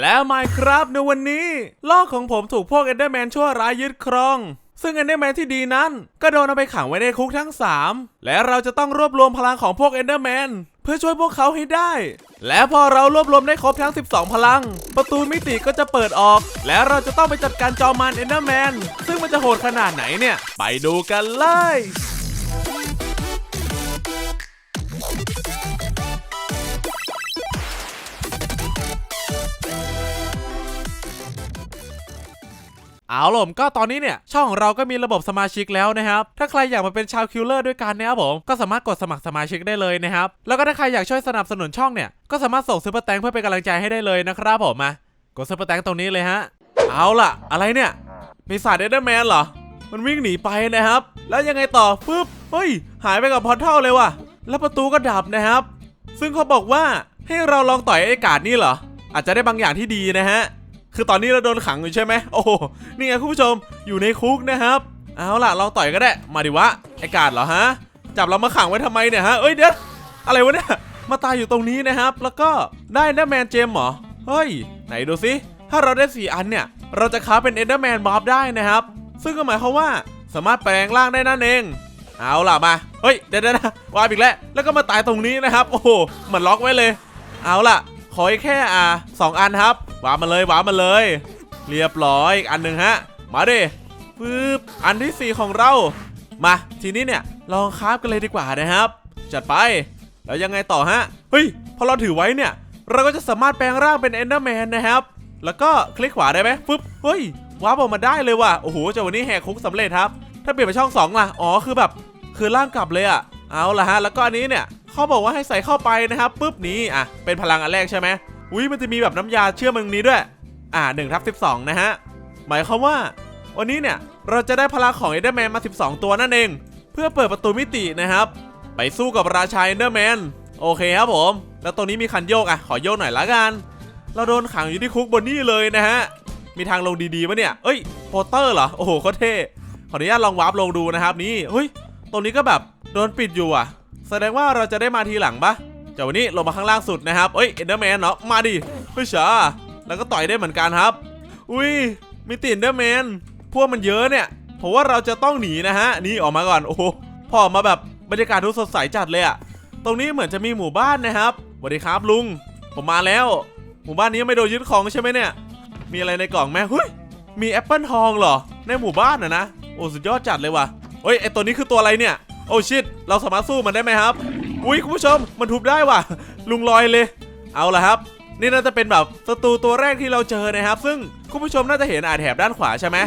แล้วไมครับในวันนี้โลกของผมถูกพวกเอนเดอร์แมนชั่วร้ายยึดครอง ซึ่งเอนเดอร์แมนที่ดีนั้น ก็โดนเอาไปขังไว้ในคุกทั้ง 3 และเราจะต้องรวบรวมพลังของพวกเอนเดอร์แมนเพื่อช่วยพวกเขาให้ได้ และพอเรารวบรวมได้ครบทั้ง 12 พลัง ประตูมิติก็จะเปิดออก และเราจะต้องไปจัดการจอมันเอนเดอร์แมนซึ่งมันจะโหดขนาดไหนเนี่ย ไปดูกันเลย เอาล่ะก็ตอนนี้เนี่ย ช่องของเราก็มีระบบสมาชิกแล้วนะครับ ถ้าใครอยากมาเป็นชาวคิลเลอร์ด้วยกันนะครับผม ก็สามารถกดสมัครสมาชิกได้เลยนะครับ แล้วก็ถ้าใครอยากช่วยสนับสนุนช่องเนี่ย ก็สามารถส่งซูเปอร์แตงเพื่อเป็นกำลังใจให้ได้เลยนะครับผมมากดซูเปอร์แตงตรงนี้เลยฮะ เอาล่ะ อะไรเนี่ย มีสายเดนเดอร์แมนเหรอ มันวิ่งหนีไปนะครับ แล้วยังไงต่อปึ๊บ เฮ้ย หายไปกับพอร์ทัลเลยว่ะ แล้วประตูก็ดับนะครับ ซึ่งเขาบอกว่าให้เราลองต่อยไอ้กาดนี่เหรอ อาจจะได้บางอย่างที่ดีนะฮะ คือตอนนี้เราโดนขังอยู่ใช่ไหมโอ้โหนี่ไงคุณผู้ชมอยู่ในคุกนะครับเอาล่ะลองต่อยก็ได้ มาดิวะไอ้กาดเหรอฮะ จับเรามาขังไว้ทำไมเนี่ยฮะเอ้ยเดี๋ยวอะไรวะเนี่ยมาตายอยู่ตรงนี้นะครับ แล้วก็ได้เอนเดอร์แมนเจมเหรอเฮ้ย ไหนดูสิถ้าเราได้ 4 อันเนี่ย เราจะค้าเป็นเอนเดอร์แมนบอบได้นะครับ ซึ่งก็หมายความว่าสามารถแปลงร่างได้นั่นเอง เอาล่ะมา เฮ้ยเดี๋ยวนะวายอีกแล้ว แล้วก็มาตายตรงนี้นะครับ โอ้โหเหมือนล็อกไว้เลย เอาล่ะ ออีกแค่อ่าสองอันครับหวางมาเลยหวางมาเลย เรียบร้อยอีกอันหนึ่งฮะ มาดิปึ๊บอันที่สี่ของเรา มาทีนี้เนี่ยลองคราฟกันเลยดีกว่านะครับ จัดไปแล้วยังไงต่อฮะเฮ้ยพอเราถือไว้เนี่ย เราก็จะสามารถแปลงร่างเป็นเอนเดอร์แมนนะครับ แล้วก็คลิกขวาได้ไหมปึ๊บเฮ้ยว้าร์ปออกมาได้เลยว่ะโอ้โหเจ้าวันนี้แหกคุกสำเร็จครับ ถ้าเปลี่ยนไปช่องสองล่ะอ๋อคือแบบ คือร่างกลับเลยอะเอาละฮะแล้วก็อันนี้เนี่ย เขาบอกว่าให้ใส่เข้าไปนะครับปุ๊บนี้อะเป็นพลังอันแรกใช่ไหมอุ้ยมันจะมีแบบน้ำยาเชื่อมตรงนี้ด้วย อ่า1ทับ12นะฮะหมายความว่า วันนี้เนี่ยเราจะได้พลังของเอเดอร์แมนมา 12 ตัวนั่นเอง เพื่อเปิดประตูมิตินะครับ ไปสู้กับราชาเอเดอร์แมนโอเคครับผม แล้วตรงนี้มีคันโยกอะขอโยกหน่อยละกัน เราโดนขังอยู่ที่คุกบนนี่เลยนะฮะมีทางลงดีๆปะเนี่ยเอ้ยโปเตอร์เหรอโอ้โหโคตรเท่ขออนุญาตลองวาร์ปลงดูนะครับนี่เฮ้ยตรงนี้ก็แบบโดนปิดอยู่อะ แสดงว่าเราจะได้มาทีหลังปะจากวันนี้ลงมาข้างล่างสุดนะครับเอ้ยเอ็นเดอร์แมนเนาะมาดิเฮ้ยช้าแล้วก็ต่อยได้เหมือนกันครับ อุ้ยมีตินเดอร์แมนพวกมันเยอะเนี่ยผมว่าเราจะต้องหนีนะฮะนี่ออกมาก่อนโอ้โหพอออกมาแบบบรรยากาศดูสดใสจัดเลยอะตรงนี้เหมือนจะมีหมู่บ้านนะครับสวัสดีครับลุง ผมมาแล้ว หมู่บ้านนี้ไม่โดนยึดของใช่ไหมเนี่ย มีอะไรในกล่องไหมเฮ้ยมีแอปเปิลทองเหรอในหมู่บ้านนะนะโอ้สุดยอดจัดเลยว่ะเฮ้ยไอตัวนี้คือตัวอะไรเนี่ย โอ้ชิตเราสามารถสู้มันได้ไหมครับ อุ้ยคุณผู้ชมมันทุบได้ว่ะ ลุงลอยเลย เอาละครับ นี่น่าจะเป็นแบบศัตรูตัวแรกที่เราเจอนะครับ ซึ่งคุณผู้ชมน่าจะเห็นอาแถบด้านขวาใช่ไหม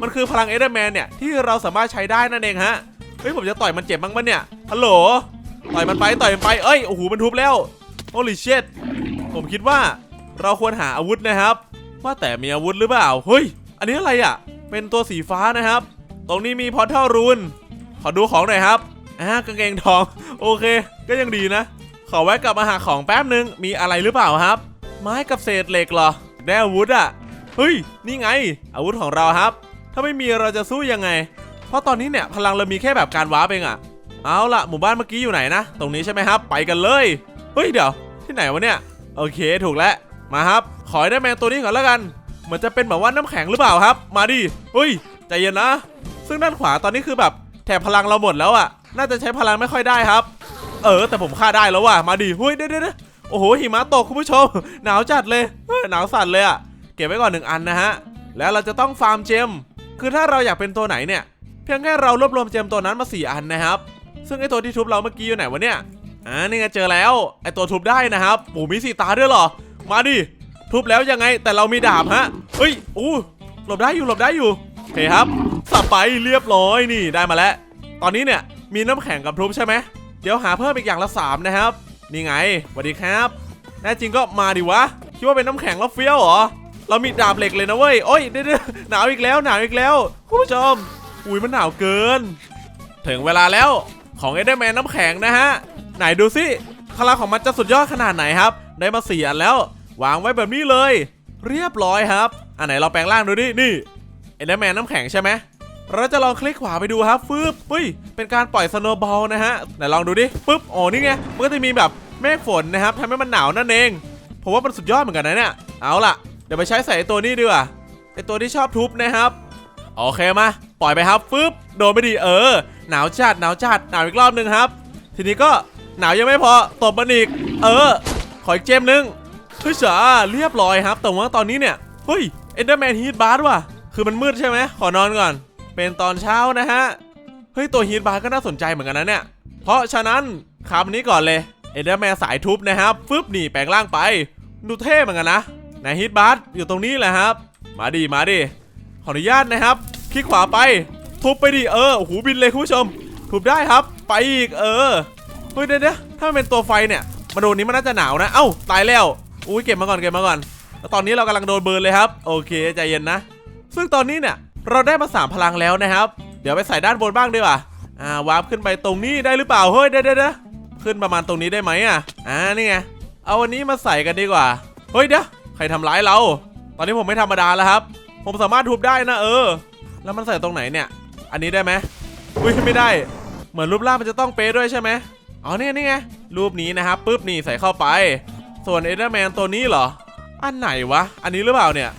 มันคือพลังเอเดอร์แมนเนี่ยที่เราสามารถใช้ได้นั่นเองฮะเฮ้ยผมจะต่อยมันเจ็บบ้างปะเนี่ยฮัลโหลต่อยมันไปต่อยมันไปเอ้ยโอ้โหมันทุบแล้วโอ้ลิเชตผมคิดว่าเราควรหาอาวุธนะครับ ว่าแต่มีอาวุธหรือเปล่าเฮ้ยอันนี้อะไรอะ เป็นตัวสีฟ้านะครับ ตรงนี้มีพอร์ทัลรูน ขอดูของหน่อยครับอ่ากางเกงทอง โอเค ก็ยังดีนะ ขอแวะกลับมาหาของแป๊บนึง มีอะไรหรือเปล่าครับ ไม้กับเศษเหล็กเหรอ ได้อาวุธอะ เฮ้ย นี่ไง อาวุธของเราครับ ถ้าไม่มีเราจะสู้ยังไง เพราะตอนนี้เนี่ยพลังเรามีแค่แบบการว้าร์ปเองอะเอาละหมู่บ้านเมื่อกี้อยู่ไหนนะ ตรงนี้ใช่ไหมครับ ไปกันเลย เฮ้ยเดี๋ยว ที่ไหนวะเนี่ย โอเค ถูกแล้ว มาครับ ขอได้แมงตัวนี้ก่อนแล้วกัน เหมือนจะเป็นแบบว่าน้ำแข็งหรือเปล่าครับ มาดิ เฮ้ย ใจเย็นนะ ซึ่งด้านขวาตอนนี้คือแบบ แถบพลังเราหมดแล้วอะน่าจะใช้พลังไม่ค่อยได้ครับ เออ แต่ผมฆ่าได้แล้วว่ะ มาดิเฮ้ยเดี๋ยวเดี๋ยวเดี๋ยวโอ้โห หิมะตกคุณผู้ชม หนาวจัดเลยเฮ้ยหนาวสั่นเลยอะเก็บไว้ก่อนหนึ่งอันนะฮะ แล้วเราจะต้องฟาร์มเจม คือถ้าเราอยากเป็นตัวไหนเนี่ย เพียงแค่เรารวบรวมเจมตัวนั้นมา 4 อันนะครับ ซึ่งไอตัวที่ทุบเราเมื่อกี้อยู่ไหนวะเนี่ย อ่า นี่ไงเจอแล้ว ไอตัวทุบได้นะครับโอ้มีสีตาด้วยเหรอ มาดิ ทุบแล้วยังไง แต่เรามีดาบฮะเฮ้ย อู้ หลบได้อยู่ หลบได้อยู่โอเคครับสับไปเรียบร้อยนี่ได้มาแล้ว ตอนนี้เนี่ยมีน้ำแข็งกับทุบใช่ไหมเดี๋ยวหาเพิ่มอีกอย่างละ3นะครับ นี่ไงสวัสดีครับแน่จริงก็มาดิวะ คิดว่าเป็นน้ำแข็งแล้วเฟี้ยวเหรอ เรามีดาบเหล็กเลยนะเว้ย โอ้ยเดี๋ยวๆหนาวอีกแล้วหนาวอีกแล้ว คุณผู้ชม อุ้ยมันหนาวเกิน ถึงเวลาแล้วของเอเดอร์แมนน้ำแข็งนะฮะ ไหนดูสิพลังของมันจะสุดยอดขนาดไหนครับ ได้มาสี่อันแล้ว วางไว้แบบนี้เลย เรียบร้อยครับ อันไหนเราแปลงร่างดูดิ นี่เอเดอร์แมนน้ำแข็งใช่ไหม เราจะลองคลิกขวาไปดูครับฟึบเฮ้ยเป็นการปล่อยสโนว์บอลนะฮะไหนลองดูดิปึ๊บอ๋อนี่ไงมันก็จะมีแบบเมฆฝนนะครับทำให้มันหนาวนั่นเอง ผมว่ามันสุดยอดเหมือนกันนะเนี่ยเอาล่ะเดี๋ยวไปใช้ใส่ตัวนี้ดีกว่าไอตัวที่ชอบทุบนะครับโอเคมาปล่อยไปครับฟึบโดนไปดีเออ หนาวจัดหนาวจัดหนาวอีกรอบหนึ่งครับ ทีนี้ก็หนาวยังไม่พอตบมันอีกเออ ขออีกเจมหนึ่งเฮ้ยจ๋าเรียบร้อยครับ แต่ว่าตอนนี้เนี่ยเฮ้ยเอนเดอร์แมนฮีทบาร์ว่ะคือมันมืดใช่ไหมขอนอนก่อน เป็นตอนเช้านะฮะ เฮ้ย ตัวฮีทบาร์ก็น่าสนใจเหมือนกันนะเนี่ย เพราะฉะนั้นคำนี้ก่อนเลยเอเดอร์แมนสายทุบนะครับฟึบหนีแปลงร่างไป ดูเท่เหมือนกันนะไหนฮีทบาร์อยู่ตรงนี้แหละครับ มาดิมาดิขออนุญาตนะครับคลิกขวาไป ทุบไปดิเออโอ้โหบินเลยคุณผู้ชม ทุบได้ครับ ไปอีกเออเฮ้ยเดี๋ยวเดี๋ยวถ้าเป็นตัวไฟเนี่ยมาโดนนี้มันน่าจะหนาวนะ เอ้าตายแล้วอุ้ยเก็บมาก่อนเก็บมาก่อนแล้วตอนนี้เรากำลังโดนเบิร์นเลยครับ โอเคใจเย็นนะ ซึ่งตอนนี้เนี่ย เราได้มาสามพลังแล้วนะครับ เดี๋ยวไปใส่ด้านบนบ้างดีกว่าอ่าวาร์ปขึ้นไปตรงนี้ได้หรือเปล่า เฮ้ยเดี๋ยวเดี๋ยวเดี๋ยวขึ้นประมาณตรงนี้ได้ไหมอะ อ่านี่ไง เอาวันนี้มาใส่กันดีกว่า เฮ้ยเดี๋ยวใครทำร้ายเรา ตอนนี้ผมไม่ธรรมดาแล้วครับ ผมสามารถทุบได้นะเออ แล้วมันใส่ตรงไหนเนี่ย อันนี้ได้ไหมอุ้ยไม่ได้ เหมือนรูปร่างมันจะต้องเป๊ะด้วยใช่ไหมอ๋อเนี่ยนี่ไง รูปนี้นะครับปุ๊บนี่ใส่เข้าไป ส่วนเอเดอร์แมนตัวนี้เหรอ อันไหนวะ อันนี้หรือเปล่าเนี่ย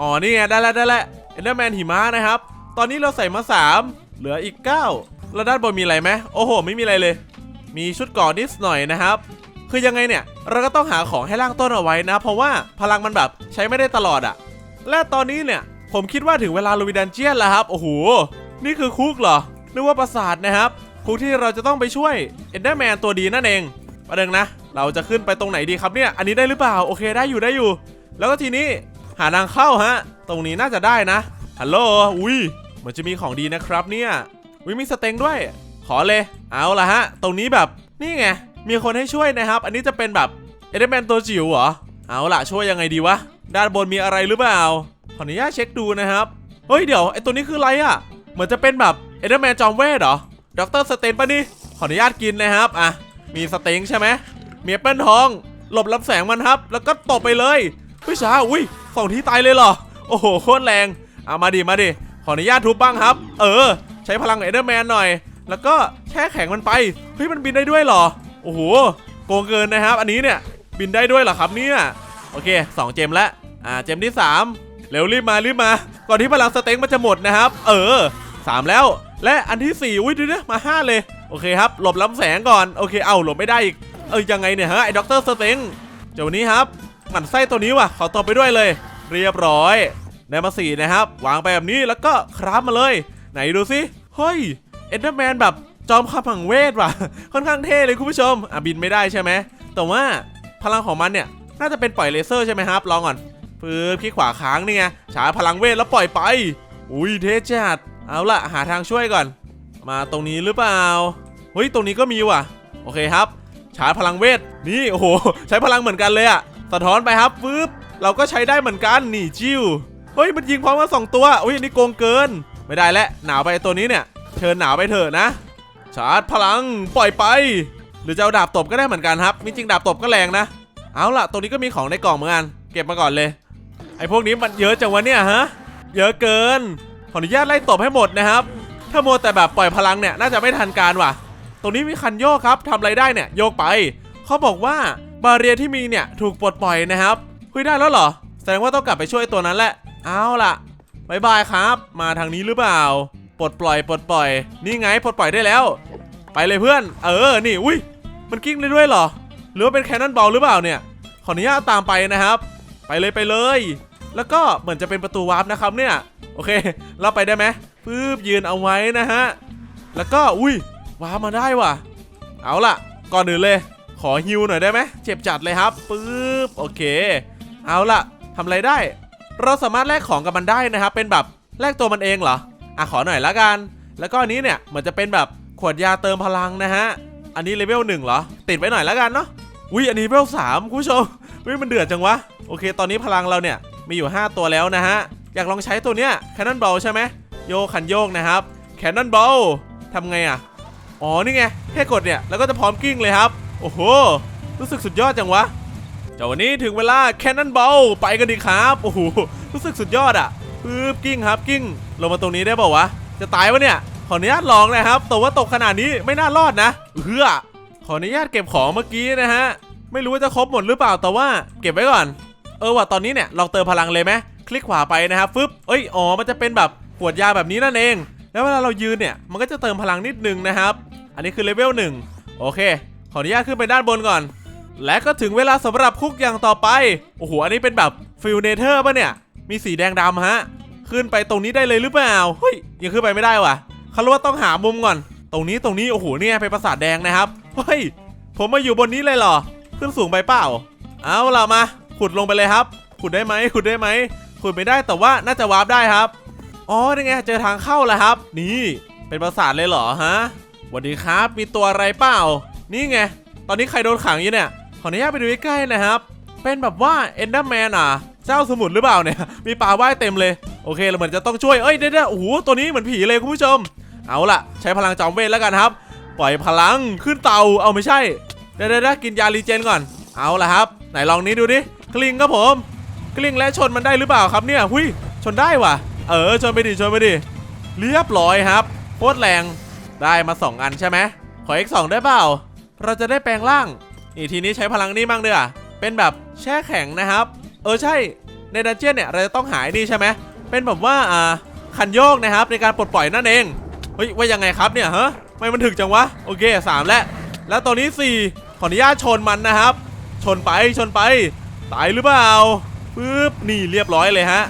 อ๋อนี่ไงได้แล้วได้แล้วเอเดอร์แมนหิมะนะครับ ตอนนี้เราใส่มา 3 เหลืออีก 9 แล้วด้านบนมีอะไรไหมโอ้โห ไม่มีอะไรเลย มีชุดก่อนนิดหน่อยนะครับ คือยังไงเนี่ย เราก็ต้องหาของให้ร่างต้นเอาไว้นะ เพราะว่าพลังมันแบบใช้ไม่ได้ตลอดอะและตอนนี้เนี่ย ผมคิดว่าถึงเวลาลูวิดันเจียนแล้วครับ โอ้โห นี่คือคุกเหรอนึกว่าปราสาทนะครับคุกที่เราจะต้องไปช่วยเอนเดอร์แมนตัวดีนั่นเองประเด็นนะ เราจะขึ้นไปตรงไหนดีครับเนี่ย อันนี้ได้หรือเปล่า โอเคได้อยู่ได้อยู่ แล้วก็ทีนี้ หาทางเข้าฮะ ตรงนี้น่าจะได้นะฮัลโหลอุ้ยเหมือนจะมีของดีนะครับเนี่ยอุ้ยมีสเต็งด้วย ขอเลย เอาละฮะ ตรงนี้แบบนี่ไงมีคนให้ช่วยนะครับ อันนี้จะเป็นแบบเอเดอร์แมนตัวจิ๋วเหรอเอาละช่วยยังไงดีวะด้านบนมีอะไรหรือเปล่าขออนุญาตเช็คดูนะครับเฮ้ยเดี๋ยวไอตัวนี้คืออะไรอะ่ะ เหมือนจะเป็นแบบเอเดอร์แมนจอมเวทเหรอด็อกเตอร์สเตนปะนี่ขออนุญาตกินนะครับอะมีสเต็งใช่ไหมมีแอปเปิลทอง หลบลำแสงมันครับ แล้วก็ตบไปเลย เฮ้ยช้าอุ้ยสองทีตายเลยเหรอ โอ้โหโคตรแรงเอามาดิมาดิขออนุญาตทุบบ้างครับ เออ ใช้พลังเอเดอร์แมนหน่อย แล้วก็แช่แข็งมันไปเฮ้ยมันบินได้ด้วยเหรอโอ้โหโกงเกินนะครับ อันนี้เนี่ยบินได้ด้วยเหรอครับเนี่ยโอเค 2 เจมแล้วอ่าเจมที่ 3 เร็วรีบมารีบมา ก่อนที่พลังสเต็งมันจะหมดนะครับ เออ 3 แล้ว และอันที่ 4 อุ้ยดูนะมา 5 เลย โอเคครับ หลบลำแสงก่อน โอเค เอ้าหลบไม่ได้อีก เออยังไงเนี่ยฮะไอ้ด็อกเตอร์สเต็งเจ้านี้ครับ หมั่นไส้ตัวนี้ว่ะขอตัวไปด้วยเลย เรียบร้อยได้มาสี่นะครับ วางไปแบบนี้แล้วก็คราฟมาเลย ไหนดูสิเฮ้ยเอ็นเดอร์แมนแบบจอมขมังเวทว่ะ ค่อนข้างเท่เลยคุณผู้ชมอะบินไม่ได้ใช่ไหมแต่ว่าพลังของมันเนี่ยน่าจะเป็นปล่อยเลเซอร์ใช่ไหมครับลองก่อนฟื้นคลิกขวาค้างนี่ไงฉายพลังเวทแล้วปล่อยไป อุ้ยเท่จัดเอาล่ะหาทางช่วยก่อน มาตรงนี้หรือเปล่าเฮ้ยตรงนี้ก็มีว่ะ โอเคครับชาร์จพลังเวทนี่โอ้โหใช้พลังเหมือนกันเลยอะ สะท้อนไปครับฟืบเราก็ใช้ได้เหมือนกันนี่จิ้วเฮ้ยมันยิงพร้อมกันสองตัวอุ้ยอันนี้โกงเกิน ไม่ได้แล้วหนาวไปตัวนี้เนี่ย เชิญหนาวไปเถอะนะ ชาร์จพลังปล่อยไป หรือจะเอาดาบตบก็ได้เหมือนกันครับจริงดาบตบก็แรงนะ เอาล่ะตรงนี้ก็มีของในกล่องเหมือนกันเก็บมาก่อนเลยไอ้พวกนี้มันเยอะจังวะเนี่ยฮะเยอะเกิน ขออนุญาตไล่ตบให้หมดนะครับ ถ้ามัวแต่แบบปล่อยพลังเนี่ยน่าจะไม่ทันการว่ะ ตรงนี้มีคันโยกครับทำอะไรได้เนี่ยโยกไป เขาบอกว่า บาเรียที่มีเนี่ยถูกปลดปล่อยนะครับเฮ้ยได้แล้วเหรอ แสดงว่าต้องกลับไปช่วยตัวนั้นแหละ เอาล่ะบายบายครับ มาทางนี้หรือเปล่า ปลดปล่อยปลดปล่อย นี่ไงปลดปล่อยได้แล้ว ไปเลยเพื่อน เออ นี่ อุ้ย มันกิ้งได้ด้วยเหรอ หรือว่าเป็นแคนนอนบอลหรือเปล่าเนี่ย ขออนุญาตตามไปนะครับ ไปเลยไปเลย แล้วก็เหมือนจะเป็นประตูวาร์ปนะครับเนี่ย โอเค เราไปได้ไหมปื๊บยืนเอาไว้นะฮะ แล้วก็ อุ้ย วาร์ปมาได้ว่ะ เอาล่ะ ก่อนอื่นเลย ขอฮิวหน่อยได้ไหมเจ็บจัดเลยครับปึ๊บโอเค เอาล่ะทำอะไรได้ เราสามารถแลกของกับมันได้นะครับ เป็นแบบแลกตัวมันเองเหรออะขอหน่อยละกัน แล้วก็อันนี้เนี่ยเหมือนจะเป็นแบบขวดยาเติมพลังนะฮะอันนี้เลเวลหนึ่งเหรอ ติดไว้หน่อยละกันเนาะอุ้ยอันนี้เลเวลสามคุณผู้ชมอุ้ยมันเดือดจังวะโอเค ตอนนี้พลังเราเนี่ยมีอยู่ 5 ตัวแล้วนะฮะอยากลองใช้ตัวเนี้ยแคนนอนบอลใช่ไหมโยขันโยกนะครับแคนนอนบอลทำไงอะอ๋อนี่ไงแค่กดเนี่ยแล้วก็จะพร้อมกิ้งเลยครับ โอ้โห รู้สึกสุดยอดจังวะเจ้าวันนี้ถึงเวลาแคนนอนบอลไปกันดีครับ โอ้โห รู้สึกสุดยอดอะปึ๊บกิ้งครับกิ้งลงมาตรงนี้ได้เปล่าวะ จะตายวะเนี่ย ขออนุญาตลองนะครับ แต่ว่าตกขนาดนี้ไม่น่ารอดนะเฮือขออนุญาตเก็บของเมื่อกี้นะฮะ ไม่รู้ว่าจะครบหมดหรือเปล่า แต่ว่าเก็บไว้ก่อน เออว่ะตอนนี้เนี่ยลองเติมพลังเลยไหมคลิกขวาไปนะครับฟึบเอ้ย อ๋อ มันจะเป็นแบบขวดยาแบบนี้นั่นเอง แล้วเวลาเรายืนเนี่ย มันก็จะเติมพลังนิดนึงนะครับ อันนี้คือเลเวลหนึ่งโอเค ออนุญาตขึ้นไปด้านบนก่อน และก็ถึงเวลาสำหรับคุกอย่างต่อไป โอ้โห อันนี้เป็นแบบฟิลเนเธอร์ป่ะเนี่ย มีสีแดงดำฮะ ขึ้นไปตรงนี้ได้เลยหรือเปล่า เฮ้ย ยังขึ้นไปไม่ได้ว่ะเขารียกว่าต้องหามุมก่อน ตรงนี้ตรงนี้ โอ้โห เนี่ยเป็นปราสาทแดงนะครับ เฮ้ย ผมมาอยู่บนนี้เลยเหรอ ขึ้นสูงไปเปล่า เอาล่ะมา ขุดลงไปเลยครับ ขุดได้ไหม ขุดได้ไหม ขุดไม่ได้แต่ว่าน่าจะวาร์ปได้ครับ อ๋อนี่ไง เจอทางเข้าแล้วครับ นี่ เป็นปราสาทเลยเหรอฮะสวัสดีครับ มีตัวอะไรเปล่า นี่ไง ตอนนี้ใครโดนขังอยู่เนี่ย ขออนุญาตไปดูใกล้ๆนะครับ เป็นแบบว่าเอนเดอร์แมนอะ เจ้าสมุทรหรือเปล่าเนี่ย มีปลาว่ายเต็มเลย โอเค เราเหมือนจะต้องช่วย เอ้ยเดี๋ยวๆโอ้โห ตัวนี้เหมือนผีเลยคุณผู้ชม เอาล่ะ ใช้พลังจอมเวทแล้วกันครับ ปล่อยพลังขึ้นเตา เอาไม่ใช่ เดี๋ยวๆๆกินยารีเจนก่อน เอาล่ะครับ ไหนลองนี้ดูดิ กลิ้งครับผม กลิ้งและชนมันได้หรือเปล่าครับเนี่ย หุยชนได้ว่ะ เออ ชนไปดิ ชนไปดิ เรียบร้อยครับ โคตรแรง ได้มา 2 อันใช่ไหมขออีก2ได้เปล่า เราจะได้แปลงร่างนี่ทีนี้ใช้พลังนี้บ้างเด้อเป็นแบบแช่แข็งนะครับ เออใช่ในดันเจี้ยนเนี่ยเราจะต้องหายนี่ใช่ไหมเป็นแบบว่าอ่าคันโยกนะครับในการปลดปล่อยนั่นเองเฮ้ยว่ายังไงครับเนี่ยฮะไม่มันถึกจังวะโอเคสามแล้วแล้วตัวนี้ 4 ขออนุญาตชนมันนะครับ ชนไปชนไปตายหรือเปล่าปึ๊บนี่เรียบร้อยเลยฮะ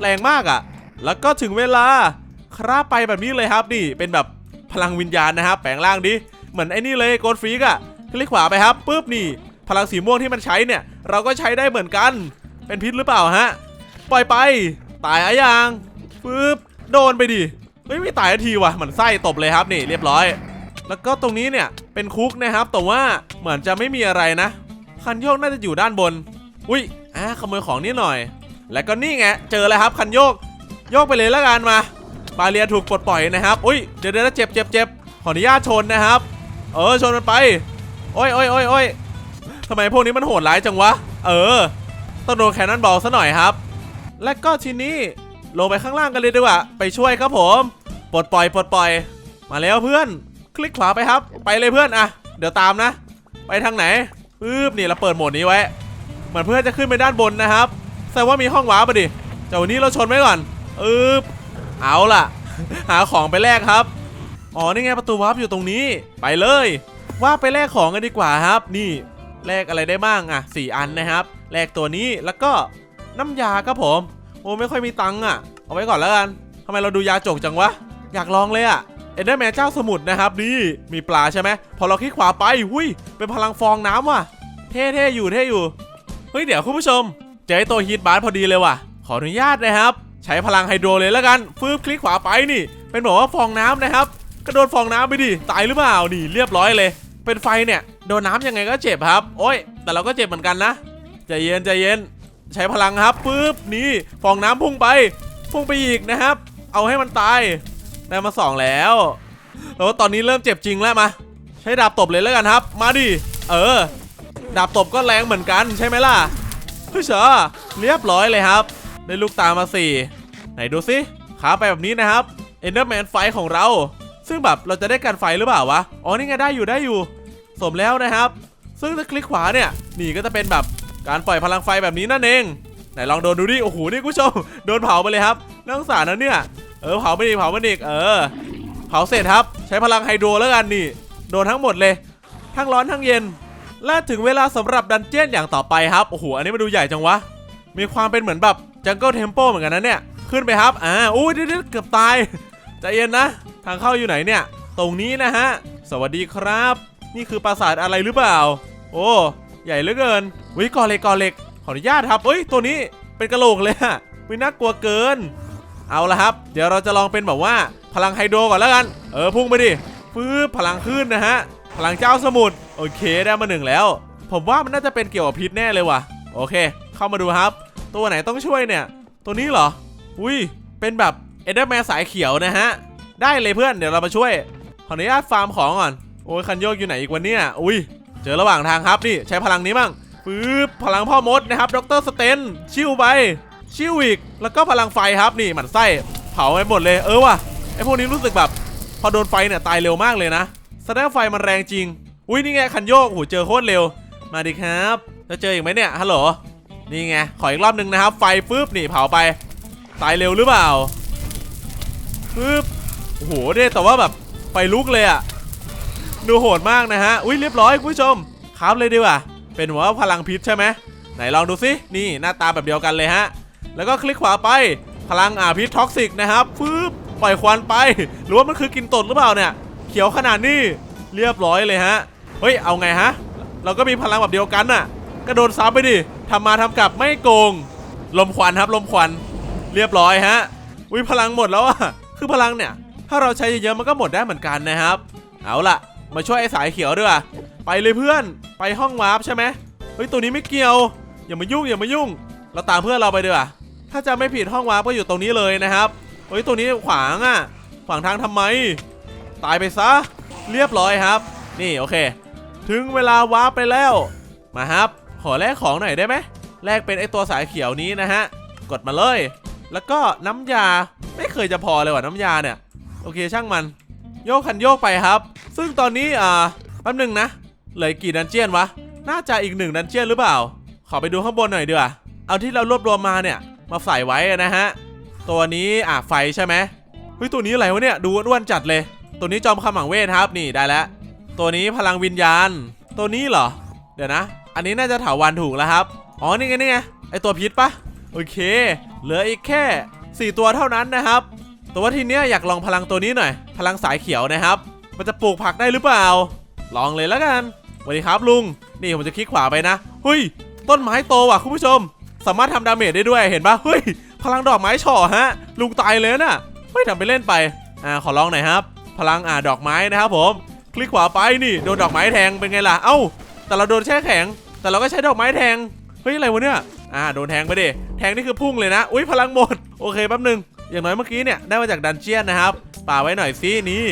แรงมากอะ่ะ แล้วก็ถึงเวลาคราบไปแบบนี้เลยครับนี่เป็นแบบพลังวิญญาณนะครับแปลงร่างดิ เหมือนไอ้นี่เลยโกดฟรีกอะคลิกขวาไปครับปุ๊บนี่พลังสีม่วงที่มันใช้เนี่ย เราก็ใช้ได้เหมือนกัน เป็นพิษหรือเปล่าฮะ ปล่อยไป ตายอะยังปึ๊บโดนไปดิเฮ้ยไม่ตายทีว่ะเหมือนไส้ตบเลยครับนี่เรียบร้อย แล้วก็ตรงนี้เนี่ยเป็นคุกนะครับ แต่ว่าเหมือนจะไม่มีอะไรนะ คันโยกน่าจะอยู่ด้านบน อุ้ยอ่าขโมยของนิดหน่อย แล้วก็นี่ไงเจอแล้วครับคันโยก โยกไปเลยแล้วกันมา บาเรียถูกปลดปล่อยนะครับ อุ้ยเดี๋ยวเดี๋ยวเจ็บเจ็บเจ็บขออนุญาตชนนะครับ เออชนมันไป โอ้ยโอ้ยโอ้ยโอ้ยทำไมพวกนี้มันโหดร้ายจังวะ เออ ต้องโดนแคนนอนบอลซะหน่อยครับ และก็ทีนี้ลงไปข้างล่างกันเลยดีกว่า ไปช่วยครับผม ปลดปล่อย ปลดปล่อย มาแล้วเพื่อน คลิกขวาไปครับ ไปเลยเพื่อนอะเดี๋ยวตามนะ ไปทางไหนปึ๊บนี่เราเปิดโหมดนี้ไว้ เหมือนเพื่อนจะขึ้นไปด้านบนนะครับแสดงว่ามีห้องว้าปะดิแต่วันนี้เราชนไว้ก่อนอึบเอาล่ะ หาของไปแลกครับ อ๋อนี่ไงประตูวาร์ปอยู่ตรงนี้ ไปเลย ว่าไปแลกของกันดีกว่าครับ นี่แลกอะไรได้บ้างอะสี่อันนะครับแลกตัวนี้แล้วก็น้ำยาครับผม โอ้ไม่ค่อยมีตังค์อะ เอาไว้ก่อนแล้วกันทำไมเราดูยาจกจังวะ อยากลองเลยอะเอ็นเดอร์แมนเจ้าสมุทรนะครับนี่มีปลาใช่ไหมพอเราคลิกขวาไปหุยเป็นพลังฟองน้ำว่ะ เท่ๆอยู่เท่อยู่เฮ้ยเดี๋ยวคุณผู้ชม เจอตัวฮีทบาร์พอดีเลยว่ะ ขออนุญาตนะครับ ใช้พลังไฮโดรเลยแล้วกันฟืบคลิกขวาไปนี่ เป็นบอกว่าฟองน้ำนะครับ กระโดดฟองน้ำไปดิ ตายหรือเปล่านี่เรียบร้อยเลย เป็นไฟเนี่ย โดนน้ำยังไงก็เจ็บครับ โอ้ย แต่เราก็เจ็บเหมือนกันนะ ใจเย็นใจเย็น ใช้พลังครับปึ๊บ นี่ ฟองน้ำพุ่งไป พุ่งไปอีกนะครับ เอาให้มันตาย ได้มาสองแล้ว แล้วตอนนี้เริ่มเจ็บจริงแล้วมา ใช้ดาบตบเลยแล้วกันครับ มาดิ เออ ดาบตบก็แรงเหมือนกันใช่ไหมล่ะเฮ้ยเชอเรียบร้อยเลยครับ ได้ลูกตามาสี่ไหนดูสิขาไปแบบนี้นะครับ Enderman ไฟของเรา ซึ่งแบบเราจะได้กันไฟหรือเปล่าวะ อ๋อนี่ไงได้อยู่ได้อยู่ สมแล้วนะครับ ซึ่งถ้าคลิกขวาเนี่ยนี่ก็จะเป็นแบบการปล่อยพลังไฟแบบนี้นั่นเอง ไหนลองโดนดูดิ โอ้โห นี่คุณผู้ชม โดนเผาไปเลยครับน่าสงสารนะเนี่ย เออเผาไปดิเผาไปดิเออ เผาเสร็จครับ ใช้พลังไฮโดรแล้วกันนี่ โดนทั้งหมดเลย ทั้งร้อนทั้งเย็น และถึงเวลาสำหรับดันเจี้ยนอย่างต่อไปครับ โอ้โห อันนี้มาดูใหญ่จังวะ มีความเป็นเหมือนแบบจังเกิลเทมโปเหมือนกันนะเนี่ย ขึ้นไปครับ อ่า อุ้ยเดี๋ยวๆเกือบตาย ใจเย็นนะ ทางเข้าอยู่ไหนเนี่ย ตรงนี้นะฮะ สวัสดีครับ นี่คือปราสาทอะไรหรือเปล่า โอ้ ใหญ่เหลือเกินวิกอเหล็กกอเหล็ก ขออนุญาตครับเอ้ย ตัวนี้เป็นกระโหลกเลยอะไม่น่ากลัวเกิน เอาละครับ เดี๋ยวเราจะลองเป็นแบบว่า พลังไฮโดรก่อนแล้วกัน เออพุ่งไปดิฟื้พลังขึ้นนะฮะ พลังเจ้าสมุทร โอเคได้มาหนึ่งแล้ว ผมว่ามันน่าจะเป็นเกี่ยวกับพิษแน่เลยว่ะ โอเค เข้ามาดูครับ ตัวไหนต้องช่วยเนี่ย ตัวนี้เหรอ อุ้ย เป็นแบบ เอเดอร์แมนสายเขียวนะฮะ ได้เลยเพื่อนเดี๋ยวเรามาช่วย ขออนุญาตฟาร์มของก่อน โอ้ยคันโยกอยู่ไหนอีกวันเนี่ยอุ้ยเจอระหว่างทางครับนี่ใช้พลังนี้บ้างปึ๊บพลังพ่อมดนะครับดรสเตนชิวไปชิวอีกแล้วก็พลังไฟครับนี่หมันไส้เผาไปหมดเลยเออว่ะไอพวกนี้รู้สึกแบบพอโดนไฟเนี่ยตายเร็วมากเลยนะแสดงไฟมันแรงจริง อุ้ยนี่ไงคันโยกโหเจอโคตรเร็ว มาดิครับจะเจออีกไหมเนี่ยฮัลโหลนี่ไงขออีกรอบหนึ่งนะครับ ไฟฟืบนี่เผาไป ตายเร็วหรือเปล่า ฟืบโอ้โหเด้แต่ว่าแบบไฟลุกเลยอะดูโหดมากนะฮะอุ้ยเรียบร้อยคุณผู้ชมครับเลยดีกว่าเป็นหัวพลังพิษใช่ไหมไหนลองดูสินี่หน้าตาแบบเดียวกันเลยฮะ แล้วก็คลิกขวาไปพลังอาพิษท็อกซิกนะครับฟืบปล่อยควันไป หรือว่ามันคือกินตดหรือเปล่าเนี่ย เขียวขนาดนี้เรียบร้อยเลยฮะ เฮ้ย เอาไงฮะ เราก็มีพลังแบบเดียวกันน่ะ กระโดดซ้ำไปดิทำมาทำกลับไม่โกง ลมควันครับลมควัน เรียบร้อยฮะวิพลังหมดแล้วอะ คือพลังเนี่ย ถ้าเราใช้เยอะๆมันก็หมดได้เหมือนกันนะครับ เอาล่ะ มาช่วยไอ้สายเขียวด้วยไปเลยเพื่อนไปห้องวาร์ปใช่ไหมเฮ้ยตัวนี้ไม่เกี่ยว อย่ามายุ่งอย่ามายุ่ง เราตามเพื่อนเราไปดีกว่าถ้าจะไม่ผิดห้องวาร์ปก็อยู่ตรงนี้เลยนะครับเฮ้ยตัวนี้ขวางอะ ขวางทางทำไม ตายไปซะ เรียบร้อยครับ นี่โอเค ถึงเวลาวาร์ปไปแล้ว มาครับ ขอแลกของหน่อยได้ไหมแลกเป็นไอตัวสายเขียวนี้นะฮะ กดมาเลย แล้วก็น้ำยาไม่เคยจะพอเลยว่ะน้ำยาเนี่ย โอเคช่างมัน โยกคันโยกไปครับ ซึ่งตอนนี้อ่าแป๊บหนึ่งนะเหลือกี่ดันเจียนวะ น่าจะอีกหนึ่งดันเจียนหรือเปล่า ขอไปดูข้างบนหน่อยดีกว่าเอาที่เรารวบรวมมาเนี่ย มาใส่ไว้นะฮะ ตัวนี้อะไฟใช่ไหมเฮ้ยตัวนี้อะไรวะเนี่ยดูอ้วนจัดเลย ตัวนี้จอมขมังเวทครับนี่ได้แล้ว ตัวนี้พลังวิญญาณ ตัวนี้เหรอ เดี๋ยวนะ อันนี้น่าจะถาวันถูกแล้วครับ อ๋อนี่ไงนี่ไงไอตัวพิษปะ โอเค เหลืออีกแค่ 4 ตัวเท่านั้นนะครับ แต่ว่าทีเนี้ยอยากลองพลังตัวนี้หน่อย พลังสายเขียวนะครับ มันจะปลูกผักได้หรือเปล่า ลองเลยแล้วกันสวัสดีครับลุง นี่ผมจะคลิกขวาไปนะเฮ้ย ต้นไม้โตว่ะคุณผู้ชม สามารถทำดาเมจได้ด้วยเห็นปะเฮ้ย พลังดอกไม้ช่อฮะ ลุงตายเลยน่ะไม่ทำไปเล่นไป อ่า ขอลองหน่อยครับ พลังอ่าดอกไม้นะครับผม คลิกขวาไปนี่ โดนดอกไม้แทงเป็นไงล่ะ เอ้า แต่เราโดนแช่แข็ง แต่เราก็ใช้ดอกไม้แทง เฮ้ย อะไรวะเนี่ย อ่าโดนแทงไปดิแทงนี่คือพุ่งเลยนะ อุ้ยพลังหมด โอเคแป๊บนึง อย่างน้อยเมื่อกี้เนี่ยได้มาจากดันเจียนนะครับป่าไว้หน่อยสินี่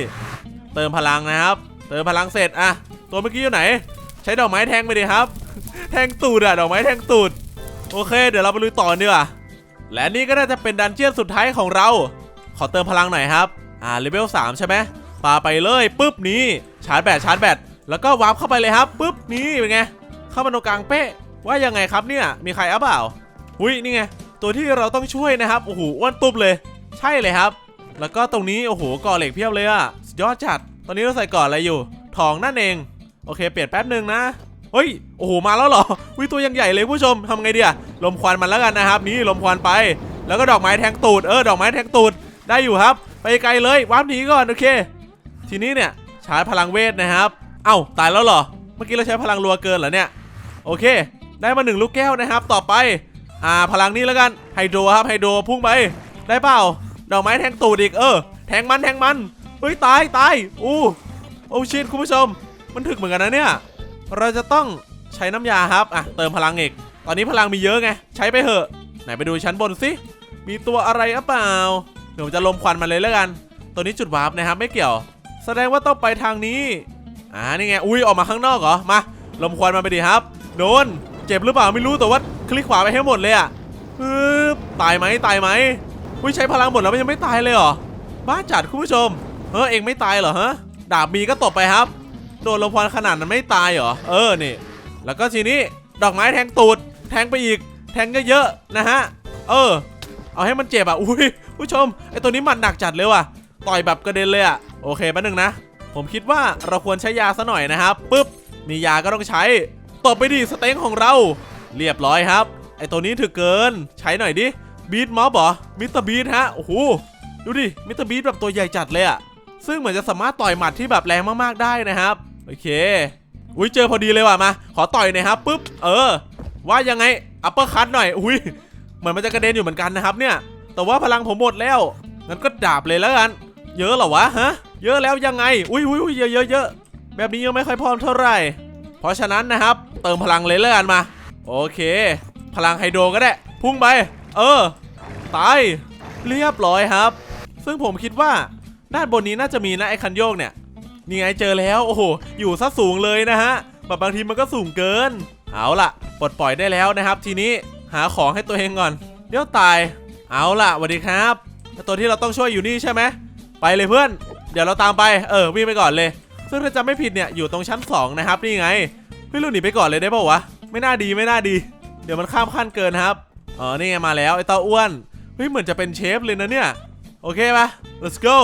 เติมพลังนะครับเติมพลังเสร็จอะตัวเมื่อกี้อยู่ไหน ใช้ดอกไม้แทงไปดิครับ แทงตูดอะดอกไม้แทงตูดโอเค เดี๋ยวเราไปลุยต่อดีกว่าและนี่ก็น่าจะเป็นดันเจียนสุดท้ายของเรา ขอเติมพลังหน่อยครับ อ่าเลเวล3ใช่ไหมปาไปเลยปุ๊บนี่ชาร์จแบตชาร์จแบตแล้วก็วาร์ปเข้าไปเลยครับปุ๊บนี่เป็นไงเข้ามาตรงกลางเป๊ะ ว่ายังไงครับเนี่ยมีใครอัพเปล่าหุยนี่ไงตัวที่เราต้องช่วยนะครับโอ้โหอ้วนตุบเลย ใช่เลยครับ แล้วก็ตรงนี้โอ้โหก่อเหล็กเพียบเลยอะยอดจัด ตอนนี้เราใส่ก่ออะไรอยู่ทองนั่นเอง โอเค เปลี่ยนแป๊บหนึ่งนะเฮ้ยโอ้โหมาแล้วเหรอวิตัวยังใหญ่เลยผู้ชมทำไงเดีอะลมควันมันแล้วกันนะครับ นี่ลมควันไป แล้วก็ดอกไม้แทงตูดเออดอกไม้แทงตูดได้อยู่ครับ ไปไกลเลยวาร์ปหนีก่อนโอเค ทีนี้เนี่ยใชาร์จพลังเวทนะครับ เอ้าตายแล้วเหรอเมื่อกี้เราใช้พลังรัวเกินเหรอเนี่ยโอเค ได้มาหนึ่งลูกแก้วนะครับ ต่อไป อ่า พลังนี้แล้วกัน ไฮโดรครับไฮโดรพุ่งไป ได้เปล่า ดอกไม้แทงตูดอีก เออ แทงมันแทงมัน เฮ้ย ตายตาย อู้ โอ้ชิตคุณผู้ชม มันถึกเหมือนกันนะเนี่ย เราจะต้องใช้น้ำยาครับ อะ เติมพลังอีก ตอนนี้พลังมีเยอะไง ใช้ไปเถอะ ไหนไปดูชั้นบนสิ มีตัวอะไรหรือเปล่า เดี๋ยวจะลมควันมาเลยแล้วกัน ตัวนี้จุดวาร์ปนะครับไม่เกี่ยว แสดงว่าต้องไปทางนี้ อ่า นี่ไง อุ้ยออกมาข้างนอกเหรอ มา ลมควันมาไปดิครับ โดน เจ็บหรือเปล่าไม่รู้แต่ว่าคลิกขวาไปให้หมดเลยอะปึ๊บตายไหมตายไหมอุ้ยใช้พลังหมดแล้วมันยังไม่ตายเลยเหรอบ้าจัดคุณผู้ชมเฮ้ยเองไม่ตายเหรอฮะดาบมีก็ตบไปครับ โดนลมควันขนาดนั้นไม่ตายเหรอเออนี่แล้วก็ทีนี้ดอกไม้แทงตูด แทงไปอีก แทงเยอะๆนะฮะเออ เอาให้มันเจ็บอะอุ้ยผู้ชมไอตัวนี้มันหนักจัดเลยว่ะต่อยแบบกระเด็นเลยอะโอเคแป๊บนึงนะ ผมคิดว่าเราควรใช้ยาซะหน่อยนะครับปึ๊บมียาก็ต้องใช้ ตบไปดิสเต็งของเรา เรียบร้อยครับ ไอตัวนี้ถือเกิน ใช้หน่อยดิบีทม็อบเหรอมิสเตอร์บีทฮะโอ้โหดูดิมิสเตอร์บีทแบบตัวใหญ่จัดเลยอะซึ่งเหมือนจะสามารถต่อยหมัดที่แบบแรงมากๆได้นะครับโอเคอุ้ยเจอพอดีเลยว่ะมา ขอต่อยหน่อยครับปุ๊บเออ ว่ายังไงอัปเปอร์คัตหน่อยอุ้ยเหมือนมันจะกระเด็นอยู่เหมือนกันนะครับเนี่ย แต่ว่าพลังผมหมดแล้วงั้นก็ดาบเลยแล้วกัน เยอะเหรอวะฮะ เยอะแล้วยังไง อุ้ยอุ้ยอุ้ยเยอะเยอะเยอะแบบนี้ยังไม่ค่อยพร้อมเท่าไหร่ เพราะฉะนั้นนะครับ เติมพลังเลยแล้วกันมา โอเค พลังไฮโดรก็ได้ พุ่งไป เออ ตาย เรียบร้อยครับ ซึ่งผมคิดว่า ด้านบนนี้น่าจะมีนะไอ้คันโยกเนี่ย นี่ไงเจอแล้ว โอ้โห อยู่ซะสูงเลยนะฮะ แบบบางทีมันก็สูงเกิน เอาล่ะ ปลดปล่อยได้แล้วนะครับ ทีนี้หาของให้ตัวเองก่อน เดี๋ยวตาย เอาล่ะสวัสดีครับ ตัวที่เราต้องช่วยอยู่นี่ใช่ไหม ไปเลยเพื่อน เดี๋ยวเราตามไป เออวิ่งไปก่อนเลย ซึ่งถ้าจำไม่ผิดเนี่ยอยู่ตรงชั้น 2 นะครับ นี่ไงฮ้ยเราหนีไปก่อนเลยได้ป่าวะไม่น่าดีไม่น่าดี เดี๋ยวมันข้ามขั้นเกินครับเออนี่ไงมาแล้วไอ้เต้าอ้วนเฮ้ยเหมือนจะเป็นเชฟเลยนะเนี่ยโอเคปะ let's go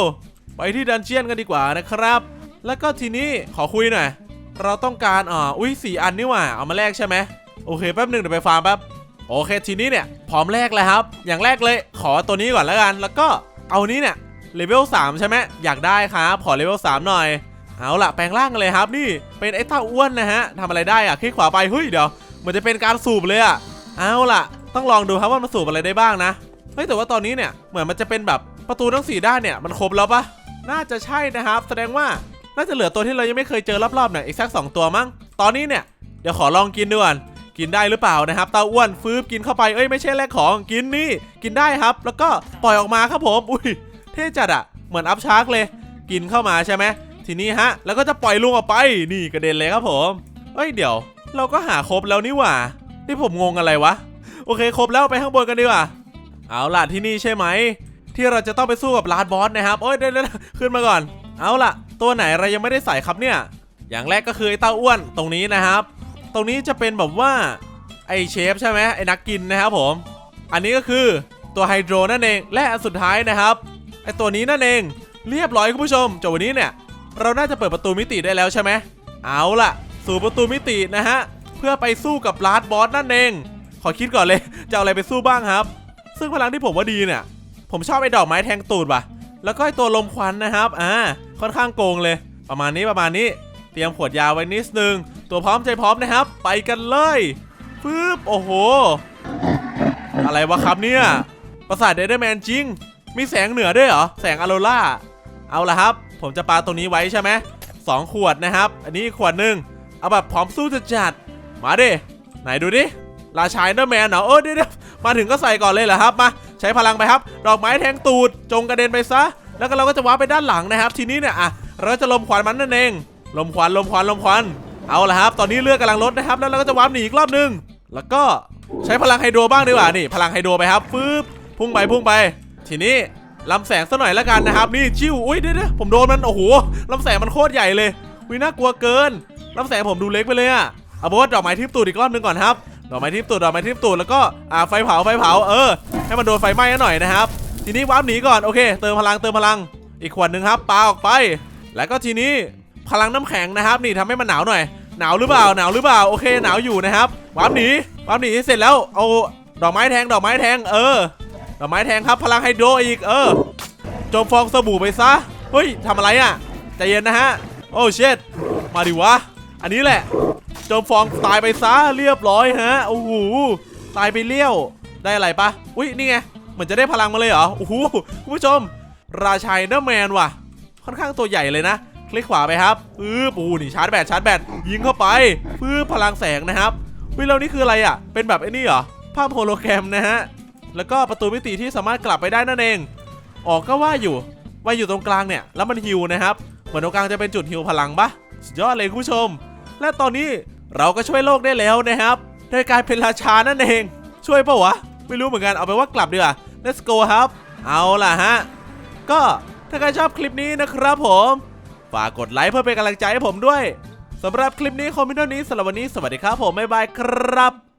ไปที่ดันเจียนกันดีกว่านะครับ แล้วก็ทีนี้ขอคุยหน่อยเราต้องการอ่าอุ้ยสี่อันนี่หว่าเอามาแลกใช่ไหมโอเคแป๊บหนึ่งเดี๋ยวไปฟาร์มแป๊บโอเคทีนี้เนี่ยพร้อมแลกเลยครับ อย่างแรกเลยขอตัวนี้ก่อนแล้วกัน แล้วก็เอานี้เนี่ยเลเวล3ใช่ไหมอยากได้ครับขอเลเวล3หน่อย เอาละแปลงร่างกันเลยครับนี่เป็นไอ้เต้าอ้วนนะฮะทำอะไรได้อะคลิกขวาไปเฮ้ยเดี๋ยวเหมือนจะเป็นการสูบเลยอะเอาล่ะ ต้องลองดูครับว่ามันสูบอะไรได้บ้างนะเฮ้ยแต่ว่าตอนนี้เนี่ยเหมือนมันจะเป็นแบบประตูทั้งสี่ด้านเนี่ยมันครบแล้วปะน่าจะใช่นะครับ แสดงว่าน่าจะเหลือตัวที่เรายังไม่เคยเจอรอบๆเนี่ยอีกสักสองตัวมั้งตอนนี้เนี่ยเดี๋ยวขอลองกินดูก่อนกินได้หรือเปล่านะครับเต้าอ้วนฟื้บกินเข้าไปเอ้ยไม่ใช่แลกของกินนี่ กินได้ครับ แล้วก็ปล่อยออกมาครับผม อุ้ยเท่จัดอะเหมือนอัพชาร์กเลย กินเข้ามาใช่ไหม ทีนี้ฮะ แล้วก็จะปล่อยลุงออกไป นี่กระเด็นเลยครับผมเอ้ยเดี๋ยว เราก็หาครบแล้วนี่หว่าที่ผมงงอะไรวะ โอเคครบแล้วไปข้างบนกันดีกว่า เอาล่ะที่นี่ใช่ไหม ที่เราจะต้องไปสู้กับลาดบอสนะครับ โอ้ยเดี๋ยวขึ้นมาก่อน เอาล่ะ ตัวไหนเรายังไม่ได้ใส่ครับเนี่ย อย่างแรกก็คือไอ้เต้าอ้วนตรงนี้นะครับ ตรงนี้จะเป็นแบบว่าไอเชฟใช่ไหมไอ้นักกินนะครับผม อันนี้ก็คือตัวไฮโดรนั่นเอง และอันสุดท้ายนะครับไอตัวนี้นั่นเอง เรียบร้อยคุณผู้ชมจบวันนี้เนี่ย เราน่าจะเปิดประตูมิติได้แล้วใช่ไหมเอาล่ะ สู่ประตูมิตินะฮะ เพื่อไปสู้กับลาดบอสนั่นเอง ขอคิดก่อนเลย จะเอาอะไรไปสู้บ้างครับ ซึ่งพลังที่ผมว่าดีเนี่ย ผมชอบไอ้ดอกไม้แทงตูดว่ะ แล้วก็ไอ้ตัวลมควันนะครับ อ่า ค่อนข้างโกงเลย ประมาณนี้ประมาณนี้ เตรียมขวดยาไว้นิดนึง ตัวพร้อมใจพร้อมนะครับ ไปกันเลยฟืบโอ้โห อะไรวะครับเนี่ย ประสาทเดเดอร์แมนจริง มีแสงเหนือด้วยเหรอ แสงอโรล่า เอาละครับ ผมจะปาตรงนี้ไว้ใช่ไหมสองขวดนะครับ อันนี้ขวดหนึ่งเอาแบบพร้อมสู้จะจัด มาดิ ไหนดูดิ ราชายเดอร์แมนเหรอเออเดี๋ยวมาถึงก็ใส่ก่อนเลยเหรอครับ มา ใช้พลังไปครับ ดอกไม้แทงตูด จงกระเด็นไปซะ แล้วก็เราก็จะว้าร์ปไปด้านหลังนะครับ ทีนี้เนี่ยอะเราจะลมควันมันนั่นเอง ลมควัน ลมควัน ลมควัน เอาละครับ ตอนนี้เลือดกำลังลดนะครับ แล้วเราก็จะว้าร์ปหนีอีกรอบหนึง แล้วก็ใช้พลังไฮโดรบ้างดีกว่า นี่ พลังไฮโดรไปครับฟืบพุ่งไป พุ่งไป ทีนี้ ลำแสงซะหน่อยล้วกันนะครับ นี่ชิวอุ้ยเดี๋ยวผมโดนมันโอ้โหลำแสงมันโคตรใหญ่เลยอุ้ยน่ากลัวเกินลำแสงผมดูเล็กไปเลยอะเอาโบสดอกไม้ทิพตูดอีกรอบหนึงก่อนครับดอกไม้ทิพตูดดอกไม้ทิพตูดแล้วก็อ่าไฟเผาไฟเผาเออ ให้มันโดนไฟไหม้หน่อยนะครับ ทีนี้วาร์ปหนีก่อนโอเค เติมพลังเติมพลัง อีกขวดหนึ่งครับปาออกไป แล้วก็ทีนี้พลังน้ำแข็งนะครับ นี่ทำให้มันหนาวหน่อยหนาวหรือเปล่าหนาวหรือเปล่าโอเคหนาวอยู่นะครับวาร์ปหนีวาร์ปหนีเสร็จแล้วเอาดอกไม้แทงดอกไม้แทงเออ ดอกไม้แทงครับพลังไฮโดรอีกเออจมฟองสบู่ไปซะเฮ้ยทำอะไรอะใจเย็นนะฮะโอ้เช็ดมาดิวะ อันนี้แหละจมฟองตายไปซะเรียบร้อยฮะโอ้โหตายไปเลี้ยวได้อะไรปะอุ้ยนี่ไงเหมือนจะได้พลังมาเลยเหรอโอ้โหคุณผู้ชม ราชัยเดอร์แมนว่ะ ค่อนข้างตัวใหญ่เลยนะ คลิกขวาไปครับปื๊บโอ้โหนี่ชาร์จแบตชาร์จแบตยิงเข้าไปปื๊บพลังแสงนะครับวิเรานี่คืออะไรอะ เป็นแบบไอ้นี่เหรอภาพโฮโลแกรมนะฮะ แล้วก็ประตูมิติที่สามารถกลับไปได้นั่นเอง ออกก็ว่าอยู่ว่าอยู่ตรงกลางเนี่ยแล้วมันฮิวนะครับ เหมือนตรงกลางจะเป็นจุดฮิวพลังปะสุดยอดเลยคุณผู้ชม และตอนนี้เราก็ช่วยโลกได้แล้วนะครับโดยการเป็นราชานั่นเอง ช่วยปะวะ ไม่รู้เหมือนกันเอาไปนว่ากลับดีกว่า let's go ครับ เอาล่ะฮะ ก็ถ้าใครชอบคลิปนี้นะครับผม ฝากกดไลค์เพื่อเป็นกำลังใจให้ผมด้วยสำหรับคลิปนี้คอมพิวเตอร์นี้สำหรับวันนี้สวัสดีครับผมบ๊ายบายครับ